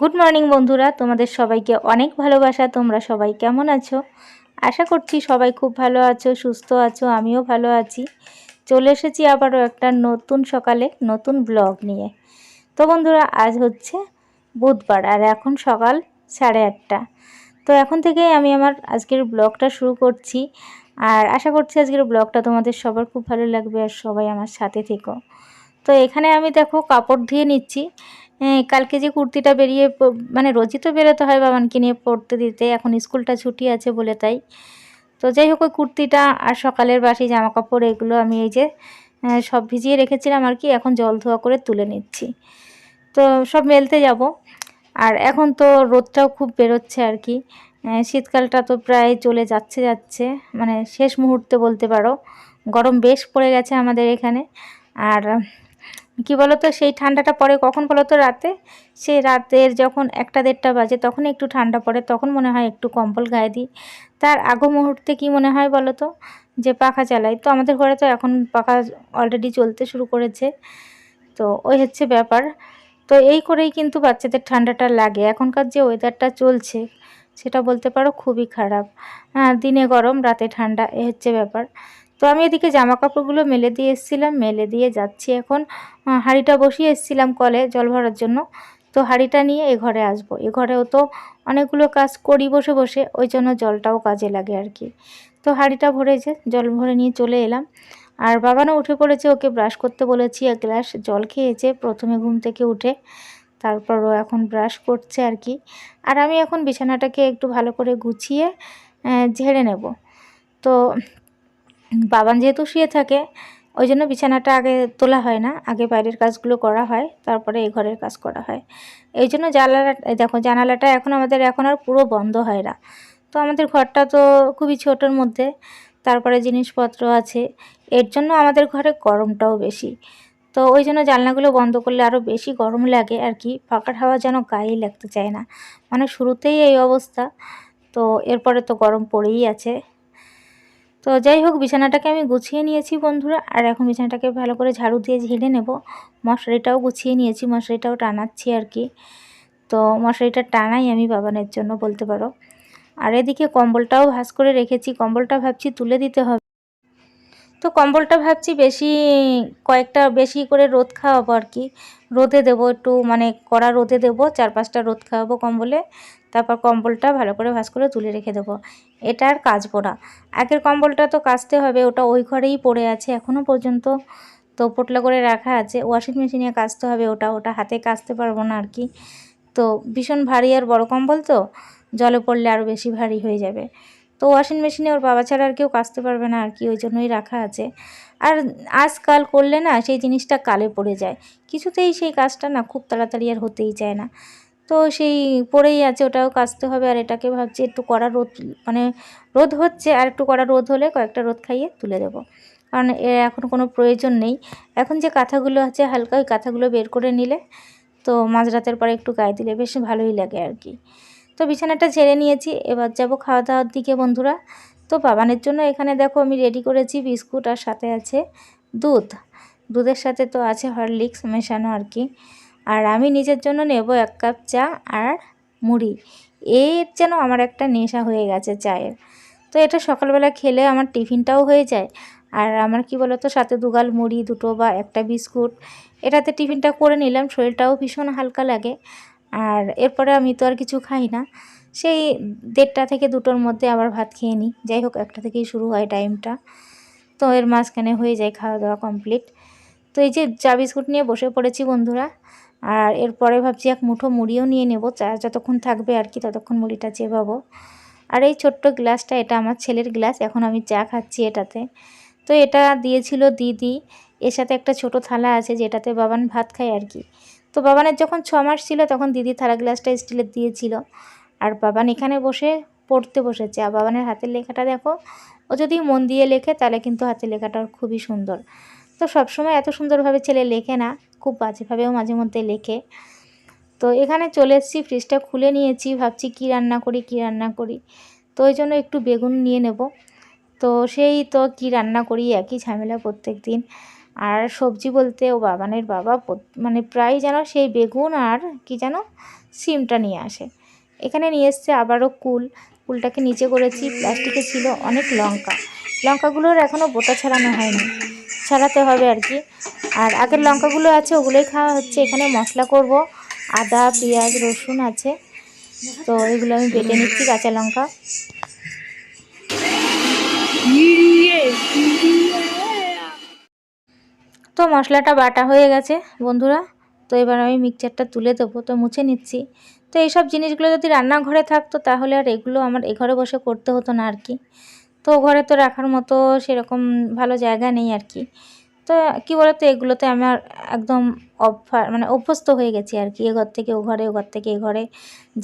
Good morning বন্ধুরা। তোমাদের সবাইকে অনেক ভালোবাসা। তোমরা সবাই কেমন আছো? আশা করছি সবাই খুব ভালো আছো, সুস্থ আছো, আমিও ভালো আছি। চলে এসেছি আবারও একটা নতুন সকালে, নতুন ব্লগ নিয়ে। তো বন্ধুরা, আজ হচ্ছে বুধবার, আর এখন সকাল সাড়ে আটটা। তো এখন থেকেই আমি আমার আজকের ব্লগটা শুরু করছি। আর আশা করছি আজকের ব্লগটা তোমাদের সবার খুব ভালো লাগবে, আর সবাই আমার সাথে থেকো। তো এখানে আমি দেখো, কাপড় ধুয়ে নিচ্ছি। কালকে যে কুর্তিটা বেরিয়ে মানে রোজই তো বেরোতে হয় বাবানকে নিয়ে পড়তে দিতে, এখন স্কুলটা ছুটি আছে বলে তাই। তো যাই হোক, ওই কুর্তিটা আর সকালের বাসি জামা কাপড় এগুলো আমি এই যে সব ভিজিয়ে রেখেছিলাম আর কি, এখন জল ধোয়া করে তুলে নিচ্ছি। তো সব মেলতে যাব। আর এখন তো রোদটাও খুব বেরোচ্ছে আর কি। শীতকালটা তো প্রায় চলে যাচ্ছে যাচ্ছে মানে শেষ মুহূর্তে বলতে পারো। গরম বেশ পড়ে গেছে আমাদের এখানে। আর কি বলতো? সেই ঠান্ডাটা পড়ে কখন বলো তো রাতে? সেই রাতের যখন একটা দেড়টা বাজে তখন একটু ঠান্ডা পড়ে, তখন মনে হয় একটু কম্বল গায়ে দিই। তার আগ মুহূর্তে কি মনে হয় বলো তো? যে পাখা চালাই। তো আমাদের ঘরে তো এখন পাখা অলরেডি চলতে শুরু করেছে। তো ওই হচ্ছে ব্যাপার। তো এই করেই কিন্তু বাচ্চাদের ঠান্ডাটা লাগে। এখনকার যে ওয়েদারটা চলছে, সেটা বলতে পারো খুবই খারাপ। হ্যাঁ দিনে গরম, রাতে ঠান্ডা, এ হচ্ছে ব্যাপার। তো আমি এদিকে জামা কাপড়গুলো মেলে দিয়ে এসেছিলাম, মেলে দিয়ে যাচ্ছি এখন। হাঁড়িটা বসিয়ে এসেছিলাম কলে জল ভরার জন্য। তো হাঁড়িটা নিয়ে এ ঘরে আসব। এ ঘরেও তো অনেকগুলো কাজ করি বসে বসে, ওই জন্য জলটাও কাজে লাগে আর কি। তো হাঁড়িটা ভরেছে জল ভরে নিয়ে চলে এলাম। আর বাবানও উঠে পড়েছে, ওকে ব্রাশ করতে বলেছি এক গ্লাস জল খেয়েছে, প্রথমে ঘুম থেকে উঠে তারপর ও এখন ব্রাশ করছে আর কি। আর আমি এখন বিছানাটাকে একটু ভালো করে গুছিয়ে ঝেড়ে নেব। তো বাবান যেহেতু শুয়ে থাকে, ওই জন্য বিছানাটা আগে তোলা হয় না, আগে বাইরের কাজগুলো করা হয়, তারপরে এই ঘরের কাজ করা হয়। এই জন্য জানালা দেখো জানালাটা এখন আমাদের, এখন আর পুরো বন্ধ হয় না। তো আমাদের ঘরটা তো খুবই ছোটোর মধ্যে, তারপরে জিনিসপত্র আছে, এর জন্য আমাদের ঘরে গরমটাও বেশি। তো ওই জন্য জানলাগুলো বন্ধ করলে আরও বেশি গরম লাগে, আর কি ফাঁকার হাওয়া যেন গায়েই লাগতে চায় না। মানে শুরুতেই এই অবস্থা, তো এরপরে তো গরম পড়েই আছে। তো যাই হোক, বিছানাটাকে আমি গুছিয়ে নিয়েছি বন্ধুরা। আর এখন বিছানাটাকে ভালো করে ঝাড়ু দিয়ে ঝেড়ে নেব। মশারিটাও গুছিয়ে নিয়েছি, মশারিটাও টানাচ্ছি আর কি। তো মশারিটা টানাই আমি বাবানের জন্য বলতে পারো। আর এদিকে কম্বলটাও ভাস করে রেখেছি, কম্বলটা ভাবছি তুলে দিতে হবে। তো কম্বলটা ভাবছি বেশি কয়েকটা বেশি করে রোদ খাওয়াবো আর কি। রোদে দেবো, একটু মানে কড়া রোদে দেবো, চার পাঁচটা রোদ খাওয়াবো কম্বলে, তারপর কম্বলটা ভালো করে ভাস করে তুলে রেখে দেবো। এটা আর কাচবো না। আগের কম্বলটা তো কাচতে হবে, ওটা ওই ঘরেই পড়ে আছে এখনও পর্যন্ত তো পোটলা করে রাখা আছে। ওয়াশিং মেশিনে কাচতে হবে ওটা ওটা হাতে কাচতে পারব না আর কি। তো ভীষণ ভারী আর বড় কম্বল তো, জলে পড়লে আরও বেশি ভারী হয়ে যাবে। তো ওয়াশিং মেশিনে ওর বাবা ছাড়া আর কেউ কাচতে পারবে না, আর কি, ওই জন্যই রাখা আছে। আর আজকাল করলে না সেই জিনিসটা কালে পড়ে যায়। কিছুতেই সেই কাজটা না খুব তাড়াতাড়ি আর হতেই চায় না। তো সেই পড়েই আছে, ওটাও কাচতে হবে, আর এটাকে ভাবছি একটু কড়া রোদ মানে রোদ হচ্ছে, আর একটু কড়া রোদ হলে কয়েকটা রোদ খাইয়ে তুলে দেবো। কারণ এর এখন কোনো প্রয়োজন নেই। এখন যে কাঁথাগুলো আছে, হালকা ওই কাঁথাগুলো বের করে নিলে তো মাঝরাতের পরে একটু গায়ে দিলে বেশ ভালোই লাগে আর কি। তো বিছানাটা ছেড়ে নিয়েছি, এবার যাব খাওয়া দাওয়ার দিকে বন্ধুরা। তো বাবানের জন্য এখানে দেখো আমি রেডি করেছি বিস্কুট আর সাথে আছে দুধ। দুধের সাথে তো আছে হরলিক্স মেশানো আর কি। আর আমি নিজের জন্য নেব এক কাপ চা আর মুড়ি। এর যেন আমার একটা নেশা হয়ে গেছে চায়ের। তো এটা সকালবেলা খেলে আমার টিফিনটাও হয়ে যায়। আর আমার কি বলতো, সাথে দুগাল মুড়ি, দুটো বা একটা বিস্কুট, এটাতে টিফিনটা করে নিলাম, শরীরটাও ভীষণ হালকা লাগে। আর এরপরে আমি তো আর কিছু খাই না। সেই দেড়টা থেকে দুটোর মধ্যে আবার ভাত খেয়ে নিই। যাই হোক, একটা থেকেই শুরু হয় টাইমটা। তো এর মাঝখানে হয়ে যায় খাওয়া দাওয়া কমপ্লিট তো এই যে চা বিস্কুট নিয়ে বসে পড়েছি বন্ধুরা, আর এরপরে ভাবছি এক মুঠো মুড়িও নিয়ে নেব। চা যতক্ষণ থাকবে আর কি, ততক্ষণ মুড়িটা চেবাবো। আর এই ছোট্ট গ্লাসটা, এটা আমার ছেলের গ্লাস, এখন আমি চা খাচ্ছি এটাতে। তো এটা দিয়েছিল দিদি। এর সাথে একটা ছোট থালা আছে, যেটাতে বাবান ভাত খায় আর কি। তো বাবানের যখন ছ মাস ছিল, তখন দিদি থালা গ্লাসটা স্টিলের দিয়েছিল আর বাবান এখানে বসে পড়তে বসেছে। আর বাবানের হাতের লেখাটা দেখো, ও যদি মন দিয়ে লেখে, তাহলে কিন্তু হাতের লেখাটা খুবই সুন্দর। তো সবসময় এত সুন্দরভাবে ছেলে লেখে না, খুব বাজেভাবেও মাঝে মধ্যে লেখে। তো এখানে চলে এসেছি ফ্রিজটা খুলে নিয়েছি, ভাবছি কি রান্না করি, কি রান্না করি। তো ওই জন্য একটু বেগুন নিয়ে নেব। তো সেই তো কি রান্না করি, একই ঝামেলা প্রত্যেক দিন আর সবজি বলতে ও বাবানের বাবা মানে প্রায় যেন সেই বেগুন আর কি যেন সিমটা নিয়ে আসে। এখানে নিয়ে এসছে আবারও কুল। কুলটাকে নিচে করেছি, প্লাস্টিকে ছিল অনেক লঙ্কা। লঙ্কাগুলোর এখনও বোটা ছাড়ানো হয়নি। ছাড়াতে হবে আর কি। আর আগের লঙ্কাগুলো আছে, ওগুলোই খাওয়া হচ্ছে। এখানে মশলা করব। আদা, পেঁয়াজ, রসুন আছে। তো এগুলো আমি বেটে নিচ্ছি কাঁচা লঙ্কা। তো মশলাটা বাটা হয়ে গেছে, বন্ধুরা। তো এবার আমি মিক্সচারটা তুলে দেবো, তো মুছে নিচ্ছি। তো এইসব জিনিসগুলো যদি রান্নাঘরে থাকতো, তাহলে আর এগুলো আমার এ ঘরে বসে করতে হতো না আর কি। তো ঘরে তো রাখার মতো সেরকম ভালো জায়গা নেই আর কি। তো কী বলতো, এগুলোতে আমার একদম অভ্যা মানে অভ্যস্ত হয়ে গেছি আর কি, এ ঘর থেকে ও ঘরে, ও ঘর থেকে এ ঘরে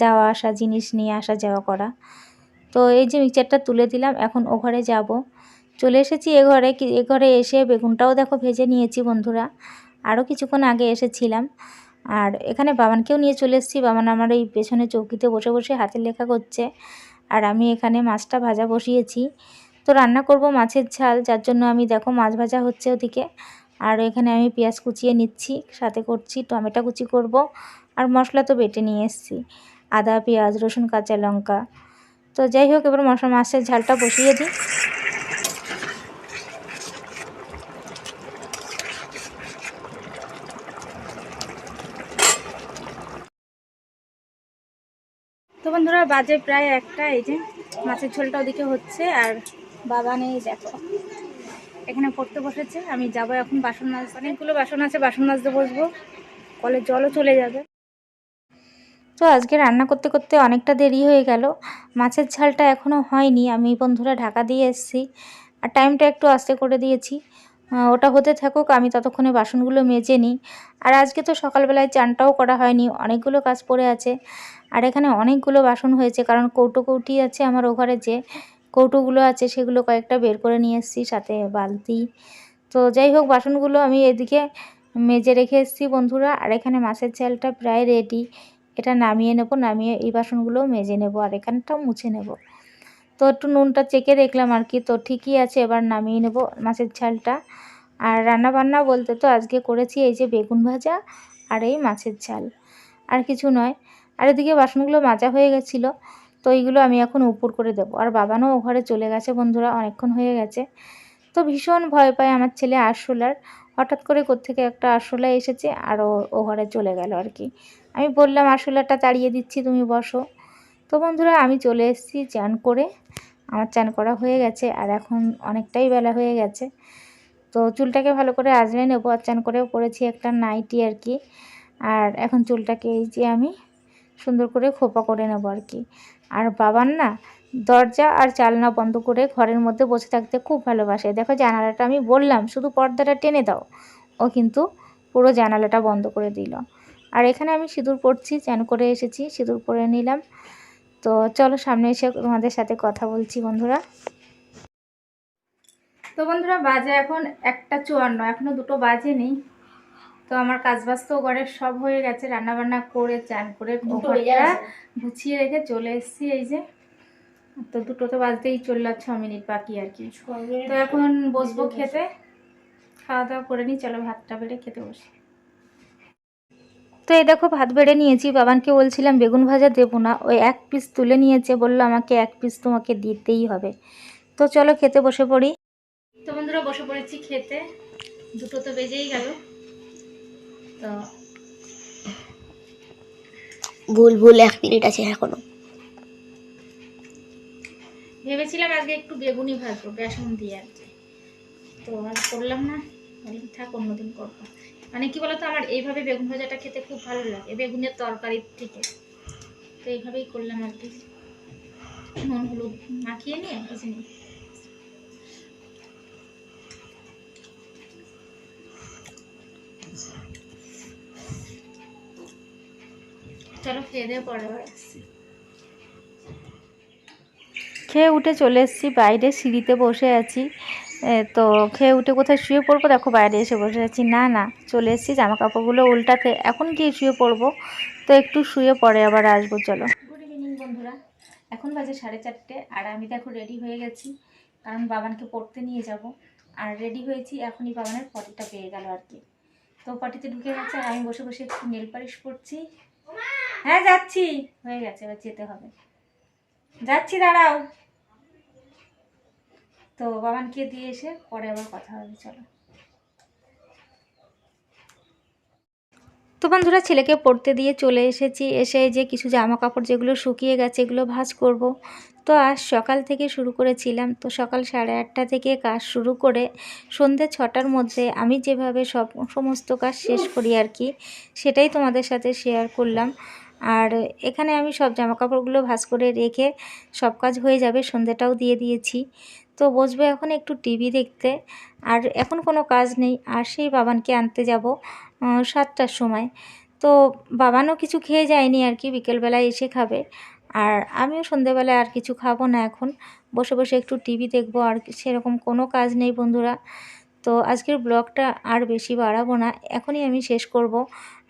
যাওয়া, আসা, জিনিস নিয়ে আসা, যাওয়া করা। তো এই যে মিক্সচারটা তুলে দিলাম, এখন ও ঘরে যাব। চলে এসেছি এ ঘরে এ ঘরে এসে বেগুনটাও দেখো ভেজে নিয়েছি বন্ধুরা। আরও কিছুক্ষণ আগে এসেছিলাম। আর এখানে বাবানকেও নিয়ে চলে এসেছি। বাবান আমার এই পেছনে চৌকিতে বসে বসে হাতের লেখা করছে। আর আমি এখানে মাছটা ভাজা বসিয়েছি। তো রান্না করব মাছের ঝাল, যার জন্য আমি দেখো মাছ ভাজা হচ্ছে ওদিকে। আর এখানে আমি পেঁয়াজ কুচিয়ে নিচ্ছি, সাথে করছি টমেটো কুচি করব। আর মশলা তো বেটে নিয়ে এসেছি। আদা, পেঁয়াজ, রসুন, কাঁচা লঙ্কা। তো যাই হোক, এবার মশলা, মাছের ঝালটা বসিয়ে দিই তো বন্ধুরা বাজে প্রায় একটা, এই যে মাছের ঝোলটা ওদিকে হচ্ছে আর বাবা নেই, দেখো। এখানে পড়তে বসেছে, আমি যাব এখন বাসন মাছ অনেকগুলো বাসন আছে, বাসন মাজতে বসবো। কলের জলও চলে যাবে। তো আজকে রান্না করতে করতে অনেকটা দেরি হয়ে গেল। মাছের ঝালটা এখনও হয়নি, আমি বন্ধুরা ঢাকা দিয়ে এসেছি। আর টাইমটা একটু আস্তে করে দিয়েছি। ওটা হতে থাকুক, আমি ততক্ষণে বাসনগুলো মেজে নিই। আর আজকে তো সকালবেলায় চানটাও করা হয়নি, অনেকগুলো কাজ পড়ে আছে। আর এখানে অনেকগুলো বাসন হয়েছে, কারণ কৌটো কৌটি আছে আমার ও যে কৌটোগুলো আছে সেগুলো কয়েকটা বের করে নিয়ে এসেছি, সাথে বালতি। তো যাই হোক, বাসনগুলো আমি এদিকে মেজে রেখে এসেছি বন্ধুরা, আর এখানে মাছের ঝালটা প্রায় রেডি এটা নামিয়ে নেব, নামিয়ে এই বাসনগুলোও মেজে নেব আর এখানটাও মুছে নেব। তো একটু নুনটা চেকে দেখলাম আর কি, তো ঠিকই আছে, এবার নামিয়ে নেব মাছের ঝালটা। আর রান্না বান্না বলতে তো আজকে করেছি এই যে বেগুন ভাজা আর এই মাছের ঝাল। আর কিছু নয় আর এদিকে বাসনগুলো মাজা হয়ে গেছিল, তো এইগুলো আমি এখন উপর করে দেবো। আর বাবানও ও ঘরে চলে গেছে বন্ধুরা, অনেকক্ষণ হয়ে গেছে। তো ভীষণ ভয় পায় আমার ছেলে আরশোলার। হঠাৎ করে কোত্থেকে একটা আরশোলা এসেছে আর ও ঘরে চলে গেল আর কি। আমি বললাম, আরশোলাটা তাড়িয়ে দিচ্ছি, তুমি বসো। তো বন্ধুরা, আমি চলে এসেছি চান করে। আমার চান করা হয়ে গেছে আর এখন অনেকটাই বেলা হয়ে গেছে। তো চুলটাকে ভালো করে আজরে নেব। আর চান করেও পরেছি একটা নাইটি আর কি। আর এখন চুলটাকে এই যে আমি সুন্দর করে খোপা করে নেব আর কি। আর বাবার না দরজা আর চালনা বন্ধ করে ঘরের মধ্যে বসে থাকতে খুব ভালোবাসে। দেখো জানালাটা আমি বললাম, শুধু পর্দাটা টেনে দাও। ও কিন্তু পুরো জানালাটা বন্ধ করে দিল। আর এখানে আমি সিঁদুর পরছি চান করে এসেছি, সিঁদুর পরে নিলাম। তো চলো সামনে এসে তোমাদের সাথে কথা বলছি বন্ধুরা। তো বন্ধুরা বাজে এখন একটা চুয়ান্ন এখনও দুটো বাজে নেই তো আমার কাজ বাজ তো ঘরের সব হয়ে গেছে রান্না বান্না করে চান করে ঘরটা গুছিয়ে রেখে চলে এসেছি এই যে। তো দুটো তো বাজতেই চলল ছ মিনিট বাকি আর কি। তো এখন বসবো খেতে। খাওয়া দাওয়া করে নিই চলো ভাতটা বেড়ে খেতে বসি। তো এই দেখো ভাত বেড়ে নিয়েছি বাবানকে বলছিলাম বেগুন ভাজা দেবো না ওই এক পিস তুলে নিয়েছে বলল আমাকে এক পিস তোমাকে দিতেই হবে। তো চলো খেতে বসে পড়ি। তো বন্ধুরা বসে পড়েছি খেতে দুটো তো বেজেই গেল। তো ভুল ভুল এক মিনিট আছে এখনও। ভেবেছিলাম আজকে একটু বেগুনি ভাজবো, বেসন দিয়ে আর কি। তো আজ করলাম না থাক, অন্যদিন করব। মানে কি বলতো, আমার এইভাবে বেগুন ভাজাটা খেতে খুব ভালো লাগে, বেগুনের তরকারির থেকে। তো এইভাবেই করলাম আর কি। নুন, হলুদ মাখিয়ে নিয়ে ভেজে চলো খেয়ে দিয়ে পরে আবার আসছি খেয়ে উঠে চলে এসেছি বাইরে সিঁড়িতে বসে আছি। তো খেয়ে উঠে কোথায় শুয়ে পড়ব? দেখো বাইরে এসে বসে আছি। না না চলে এসেছি জামা কাপড়গুলো উল্টাতে। এখন গিয়ে শুয়ে পড়ব। তো একটু শুয়ে পরে আবার আসব চলো। গুড ইভিনিং বন্ধুরা। এখন বাজে সাড়ে চারটে আর আমি দেখো রেডি হয়ে গেছি। কারণ বাবানকে পড়তে নিয়ে যাব। আর রেডি হয়েছি এখনই বাবানের পটিটা পেয়ে গেল আর কি। তো পটিতে ঢুকে গেছে আর আমি বসে বসে একটু নেল পালিশ করছি। হ্যাঁ যাচ্ছি। হয়ে গেছে, এবার যেতে হবে। যাচ্ছি, দাঁড়াও। তো বাবানকে দিয়ে এসে পরে আবার কথা হবে, চলো। তো বন্ধুরা, ছেলেকে পড়তে দিয়ে চলে এসেছি। এসে যে কিছু জামা কাপড় যেগুলো শুকিয়ে গেছে, এগুলো ভাজ করব। তো আজ সকাল থেকে শুরু করেছিলাম। তো সকাল সাড়ে আটটা থেকে কাজ শুরু করে সন্ধ্যে ছটার মধ্যে আমি যেভাবে সব সমস্ত কাজ শেষ করি আর কি সেটাই তোমাদের সাথে শেয়ার করলাম। আর এখানে আমি সব জামা কাপড়গুলো ভাঁজ করে রেখে সব কাজ হয়ে যাবে, সন্ধ্যেটাও দিয়ে দিয়েছি। তো বসবো এখন একটু টিভি দেখতে। আর এখন কোনো কাজ নেই, আর সেই বাবানকে আনতে যাব সাতটার সময়। তো বাবানও কিছু খেয়ে যায়নি আর কি বিকেলবেলায় এসে খাবে। আর আমিও সন্ধেবেলায় আর কিছু খাব না এখন। বসে বসে একটু টিভি দেখব আর সেরকম কোনো কাজ নেই বন্ধুরা। তো আজকের ব্লগটা আর বেশি বাড়াবো না এখনই আমি শেষ করব।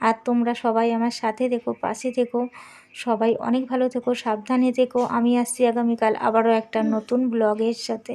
আর তোমরা সবাই আমার সাথে দেখো পাশে থেকো। সবাই অনেক ভালো থেকো সাবধানে থেকো। আমি আসছি আগামীকাল আবারও একটা নতুন ব্লগের সাথে।